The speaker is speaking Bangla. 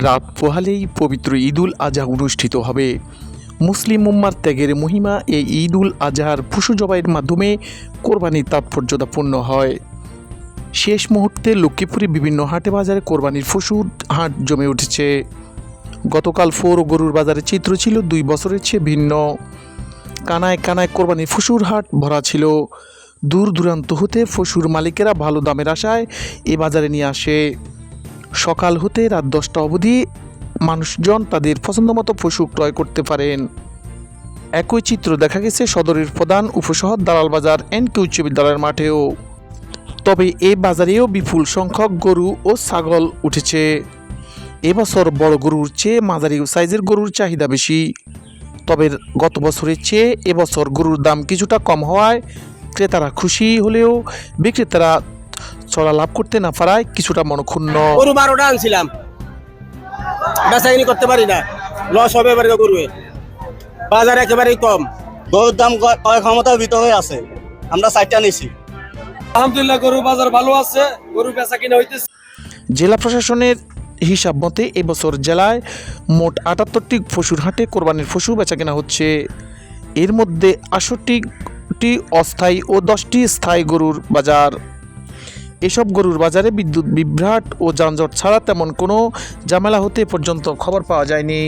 রাত পোহালেই পবিত্র ঈদুল আজহা অনুষ্ঠিত হবে। মুসলিম উম্মার ত্যাগের মহিমা এই ঈদুল আজহার পশু জবাইয়ের মাধ্যমে কোরবানির তাৎপর্যতাপূর্ণ হয়। শেষ মুহূর্তে লক্ষ্মীপুরে বিভিন্ন হাটে বাজারে কোরবানির পশুর হাট জমে উঠেছে। গতকাল ফোর ও গরুর বাজারের চিত্র ছিল দুই বছরের চেয়ে ভিন্ন। কানায় কানায় কোরবানির পশুর হাট ভরা ছিল। দূর দূরান্ত হতে পশুর মালিকেরা ভালো দামের আশায় এ বাজারে নিয়ে আসে। সকাল হতে রাত দশটা অবধি মানুষজন তাদের পছন্দমতো পশু ক্রয় করতে পারেন। একই চিত্র দেখা গেছে সদরের প্রধান উপশহর দালাল বাজার এন কে উচ্চ বিদ্যালয়ের মাঠেও। তবে এ বাজারেও বিপুল সংখ্যক গরু ও ছাগল উঠেছে। এবছর বড় গরুর চেয়ে মাঝারি সাইজের গরুর চাহিদা বেশি। তবে গত বছরের চেয়ে এবছর গরুর দাম কিছুটা কম হওয়ায় ক্রেতারা খুশি হলেও বিক্রেতারা চড়া লাভ করতে না পারায় কিছুটা মনক্ষুণ্ণ। গরু বারোটা আনছিলাম। বেচাকিনি করতে পারি না। লস হবে এবারে গরুয়ে। বাজার একেবারেই কম। গরুর দাম ক- ক্রয় ক্ষমতার ভিতরে আছে। আমরা চারটা নিছি। আলহামদুলিল্লাহ গরু বাজার ভালো আছে। গরু বেচা কিনা হইতেছে। জেলা প্রশাসনের হিসাব মতে এবছর জেলায় মোট আটাত্তরটি পশুর হাটে কোরবানির পশু বেচা কেনা হচ্ছে। এর মধ্যে আটষট্টিটি অস্থায়ী ও দশটি স্থায়ী গরুর বাজার। এসব গরুর বাজারে বিদ্যুৎ বিভ্রাট ও যানজট ছাড়া তেমন কোনো ঝামেলা হতে পর্যন্ত খবর পাওয়া যায়নি।